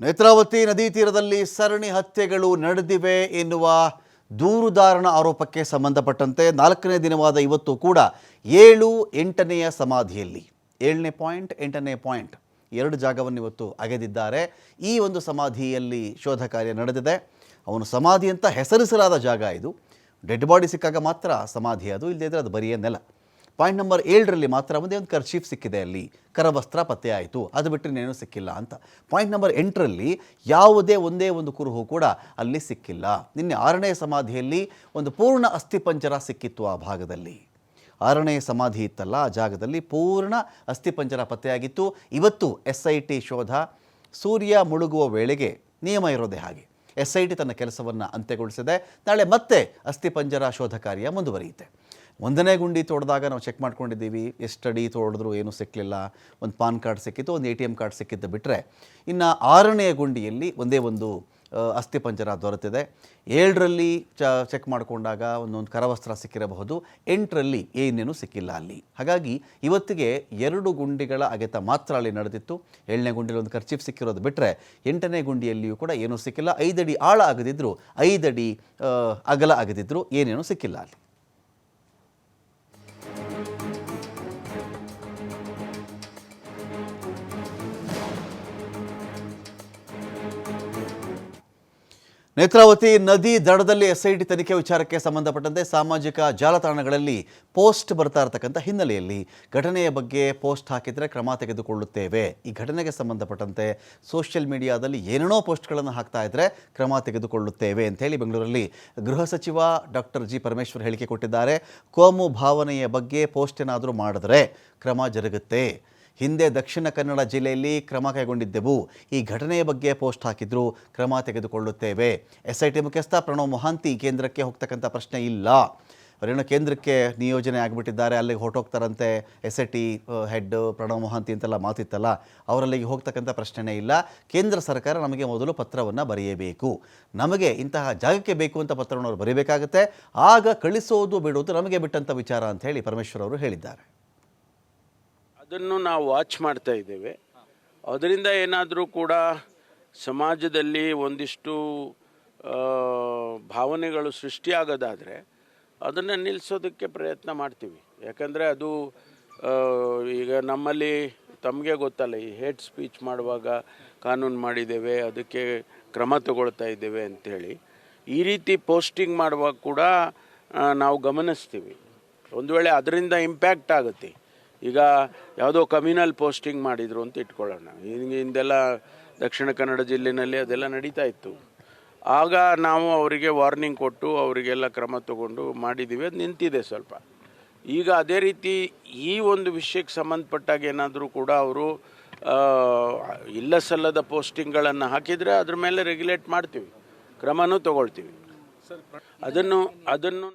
ನೇತ್ರಾವತಿ ನದಿ ತೀರದಲ್ಲಿ ಸರಣಿ ಹತ್ಯೆಗಳು ನಡೆದಿವೆ ಎನ್ನುವ ದೂರುದಾರಣ ಆರೋಪಕ್ಕೆ ಸಂಬಂಧಪಟ್ಟಂತೆ ನಾಲ್ಕನೇ ದಿನವಾದ ಇವತ್ತು ಕೂಡ ಏಳು ಎಂಟನೆಯ ಸಮಾಧಿಯಲ್ಲಿ. ಏಳನೇ ಪಾಯಿಂಟ್, ಎಂಟನೇ ಪಾಯಿಂಟ್ ಎರಡು ಜಾಗವನ್ನು ಇವತ್ತು ಅಗೆದಿದ್ದಾರೆ. ಈ ಒಂದು ಸಮಾಧಿಯಲ್ಲಿ ಶೋಧ ಕಾರ್ಯ ನಡೆದಿದೆ. ಅವನು ಸಮಾಧಿ ಅಂತ ಹೆಸರಿಸಲಾದ ಜಾಗ ಇದು. ಡೆಡ್ ಬಾಡಿ ಸಿಕ್ಕಾಗ ಮಾತ್ರ ಸಮಾಧಿ ಅದು ಇಲ್ಲದಿದ್ದರೆ ಅದು ಬರಿಯ ನೆಲ. ಪಾಯಿಂಟ್ ನಂಬರ್ ಏಳರಲ್ಲಿ ಮಾತ್ರ ಒಂದೇ ಒಂದು ಕರ್ಚೀಫ್ ಸಿಕ್ಕಿದೆ ಅಲ್ಲಿ. ಕರವಸ್ತ್ರ ಪತ್ತೆ ಆಯಿತು. ಅದು ಬಿಟ್ಟರೆ ಇನ್ನೇನು ಸಿಕ್ಕಿಲ್ಲ ಅಂತ. ಪಾಯಿಂಟ್ ನಂಬರ್ ಎಂಟರಲ್ಲಿ ಯಾವುದೇ ಒಂದೇ ಒಂದು ಕುರುಹು ಕೂಡ ಅಲ್ಲಿ ಸಿಕ್ಕಿಲ್ಲ. ನಿನ್ನೆ ಆರನೇ ಸಮಾಧಿಯಲ್ಲಿ ಒಂದು ಪೂರ್ಣ ಅಸ್ಥಿಪಂಜರ ಸಿಕ್ಕಿತ್ತು ಆ ಭಾಗದಲ್ಲಿ. ಆರನೇ ಸಮಾಧಿ ಇತ್ತಲ್ಲ, ಆ ಜಾಗದಲ್ಲಿ ಪೂರ್ಣ ಅಸ್ಥಿಪಂಜರ ಪತ್ತೆಯಾಗಿತ್ತು ಇವತ್ತು ಎಸ್ ಐ ಟಿ ಶೋಧ ಸೂರ್ಯ ಮುಳುಗುವ ವೇಳೆಗೆ ನಿಯಮ ಇರೋದೇ ಹಾಗೆ. ಎಸ್ ಐ ಟಿ ತನ್ನ ಕೆಲಸವನ್ನು ಅಂತ್ಯಗೊಳಿಸಿದೆ. ನಾಳೆ ಮತ್ತೆ ಅಸ್ಥಿಪಂಜರ ಶೋಧ ಕಾರ್ಯ ಮುಂದುವರಿಯುತ್ತೆ. ಒಂದನೇ ಗುಂಡಿ ತೋಡಿದಾಗ ನಾವು ಚೆಕ್ ಮಾಡ್ಕೊಂಡಿದ್ದೀವಿ, ಎಷ್ಟು ಅಡಿ ತೋಡಿದ್ರು ಏನೂ ಸಿಕ್ಕಲಿಲ್ಲ ಒಂದು ಪಾನ್ ಕಾರ್ಡ್ ಸಿಕ್ಕಿತ್ತು, ಒಂದು ಎ ಟಿ ಎಂ ಕಾರ್ಡ್ ಸಿಕ್ಕಿದ್ದು ಬಿಟ್ಟರೆ ಇನ್ನು ಆರನೇ ಗುಂಡಿಯಲ್ಲಿ ಒಂದೇ ಒಂದು ಅಸ್ಥಿ ಅಸ್ಥಿಪಂಜರ ದೊರೆತಿದೆ. ಏಳರಲ್ಲಿ ಚ, ಚೆಕ್ ಮಾಡಿಕೊಂಡಾಗ ಒಂದೊಂದು ಕರವಸ್ತ್ರ ಸಿಕ್ಕಿರಬಹುದು, ಎಂಟರಲ್ಲಿ ಏನೇನೂ ಸಿಕ್ಕಿಲ್ಲ ಅಲ್ಲಿ. ಹಾಗಾಗಿ ಇವತ್ತಿಗೆ ಎರಡು ಗುಂಡಿಗಳ ಅಗೆತ ಮಾತ್ರ ಅಲ್ಲಿ ನಡೆದಿತ್ತು. ಏಳನೇ ಗುಂಡಿಯಲ್ಲಿ ಒಂದು ಖರ್ಚೀಫ್ ಸಿಕ್ಕಿರೋದು ಬಿಟ್ಟರೆ ಎಂಟನೇ ಗುಂಡಿಯಲ್ಲಿಯೂ ಕೂಡ ಏನೂ ಸಿಕ್ಕಿಲ್ಲ. ಐದಡಿ ಆಳ ಆಗದಿದ್ದರೂ ಐದಡಿ ಅಗಲ ಆಗದಿದ್ದರೂ ಏನೇನೂ ಸಿಕ್ಕಿಲ್ಲ ಅಲ್ಲಿ. ನೇತ್ರಾವತಿ ನದಿ ದಡದಲ್ಲಿ ಎಸ್ಐಟಿ ತನಿಖೆ ವಿಚಾರಕ್ಕೆ ಸಂಬಂಧಪಟ್ಟಂತೆ ಸಾಮಾಜಿಕ ಜಾಲತಾಣಗಳಲ್ಲಿ ಪೋಸ್ಟ್ ಬರ್ತಾ ಇರತಕ್ಕಂಥ ಹಿನ್ನೆಲೆಯಲ್ಲಿ ಘಟನೆಯ ಬಗ್ಗೆ ಪೋಸ್ಟ್ ಹಾಕಿದರೆ ಕ್ರಮ ತೆಗೆದುಕೊಳ್ಳುತ್ತೇವೆ. ಈ ಘಟನೆಗೆ ಸಂಬಂಧಪಟ್ಟಂತೆ ಸೋಷಿಯಲ್ ಮೀಡಿಯಾದಲ್ಲಿ ಏನೇನೋ ಪೋಸ್ಟ್ಗಳನ್ನು ಹಾಕ್ತಾ ಇದ್ದರೆ ಕ್ರಮ ತೆಗೆದುಕೊಳ್ಳುತ್ತೇವೆ ಅಂತೇಳಿ ಬೆಂಗಳೂರಲ್ಲಿ ಗೃಹ ಸಚಿವ ಡಾಕ್ಟರ್ ಜಿ ಪರಮೇಶ್ವರ್ ಹೇಳಿಕೆ ಕೊಟ್ಟಿದ್ದಾರೆ. ಕೋಮು ಭಾವನೆಯ ಬಗ್ಗೆ ಪೋಸ್ಟ್ ಏನಾದರೂ ಮಾಡಿದ್ರೆ ಕ್ರಮ ಜರುಗುತ್ತೆ. ಹಿಂದೆ ದಕ್ಷಿಣ ಕನ್ನಡ ಜಿಲ್ಲೆಯಲ್ಲಿ ಕ್ರಮ ಕೈಗೊಂಡಿದ್ದೆವು. ಈ ಘಟನೆಯ ಬಗ್ಗೆ ಪೋಸ್ಟ್ ಹಾಕಿದ್ರು. ಕ್ರಮ ತೆಗೆದುಕೊಳ್ಳುತ್ತೇವೆ. ಎಸ್ ಐ ಟಿ ಮುಖ್ಯಸ್ಥ ಪ್ರಣವ್ ಮೊಹಾಂತಿ ಕೇಂದ್ರಕ್ಕೆ ಹೋಗ್ತಕ್ಕಂಥ ಪ್ರಶ್ನೆ ಇಲ್ಲ. ಅವರೇನೋ ಕೇಂದ್ರಕ್ಕೆ ನಿಯೋಜನೆ ಆಗಿಬಿಟ್ಟಿದ್ದಾರೆ. ಅಲ್ಲಿಗೆ ಹೊರಟೋಗ್ತಾರಂತೆ S I T head Pranav Mohanty ಅಂತೆಲ್ಲ ಮಾತಿತ್ತಲ್ಲ. ಅವರಲ್ಲಿಗೆ ಹೋಗ್ತಕ್ಕಂಥ ಪ್ರಶ್ನೆನೇ ಇಲ್ಲ. ಕೇಂದ್ರ ಸರ್ಕಾರ ನಮಗೆ ಮೊದಲು ಪತ್ರವನ್ನು ಬರೆಯಬೇಕು. ನಮಗೆ ಇಂತಹ ಜಾಗಕ್ಕೆ ಬೇಕು ಅಂತ ಪತ್ರವನ್ನು ಅವರು ಬರೀಬೇಕಾಗುತ್ತೆ. ಆಗ ಕಳಿಸೋದು ಬಿಡೋದು ನಮಗೆ ಬಿಟ್ಟಂಥ ವಿಚಾರ ಅಂತ ಹೇಳಿ ಪರಮೇಶ್ವರ್ ಅವರು ಹೇಳಿದ್ದಾರೆ. ಅದನ್ನು ನಾವು ವಾಚ್ ಮಾಡ್ತಾ ಇದ್ದೇವೆ. ಅದರಿಂದ ಏನಾದರೂ ಕೂಡ ಸಮಾಜದಲ್ಲಿ ಒಂದಿಷ್ಟು ಭಾವನೆಗಳು ಸೃಷ್ಟಿಯಾಗೋದಾದರೆ ಅದನ್ನು ನಿಲ್ಲಿಸೋದಕ್ಕೆ ಪ್ರಯತ್ನ ಮಾಡ್ತೀವಿ. ಯಾಕಂದರೆ ಅದು ಈಗ ನಮ್ಮಲ್ಲಿ ತಮಗೆ ಗೊತ್ತಲ್ಲ, ಈ ಹೇಟ್ ಸ್ಪೀಚ್ ಮಾಡುವಾಗ ಕಾನೂನು ಮಾಡಿದ್ದೇವೆ, ಅದಕ್ಕೆ ಕ್ರಮ ತಗೊಳ್ತಾ ಇದ್ದೇವೆ ಅಂಥೇಳಿ ಈ ರೀತಿ ಪೋಸ್ಟಿಂಗ್ ಮಾಡುವಾಗ ಕೂಡ ನಾವು ಗಮನಿಸ್ತೀವಿ. ಒಂದು ವೇಳೆ ಅದರಿಂದ ಇಂಪ್ಯಾಕ್ಟ್ ಆಗುತ್ತೆ. ಈಗ ಯಾವುದೋ ಕಮ್ಯುನಲ್ ಪೋಸ್ಟಿಂಗ್ ಮಾಡಿದ್ರು ಅಂತ ಇಟ್ಕೊಳ್ಳೋಣ. ಹಿಂಗೆ ಹಿಂದೆಲ್ಲ ದಕ್ಷಿಣ ಕನ್ನಡ ಜಿಲ್ಲೆನಲ್ಲಿ ಅದೆಲ್ಲ ನಡೀತಾ ಇತ್ತು. ಆಗ ನಾವು ಅವರಿಗೆ ವಾರ್ನಿಂಗ್ ಕೊಟ್ಟು ಅವರಿಗೆಲ್ಲ ಕ್ರಮ ತಗೊಂಡು ಮಾಡಿದ್ದೀವಿ ಅದು ನಿಂತಿದೆ ಸ್ವಲ್ಪ. ಈಗ ಅದೇ ರೀತಿ ಈ ಒಂದು ವಿಷಯಕ್ಕೆ ಸಂಬಂಧಪಟ್ಟಾಗ ಏನಾದರೂ ಕೂಡ ಅವರು ಇಲ್ಲ ಸಲ್ಲದ ಪೋಸ್ಟಿಂಗ್ಗಳನ್ನು ಹಾಕಿದರೆ ಅದ್ರ ಮೇಲೆ ರೆಗ್ಯುಲೇಟ್ ಮಾಡ್ತೀವಿ. ಕ್ರಮನೂ ತಗೊಳ್ತೀವಿ. ಅದನ್ನು ಅದನ್ನು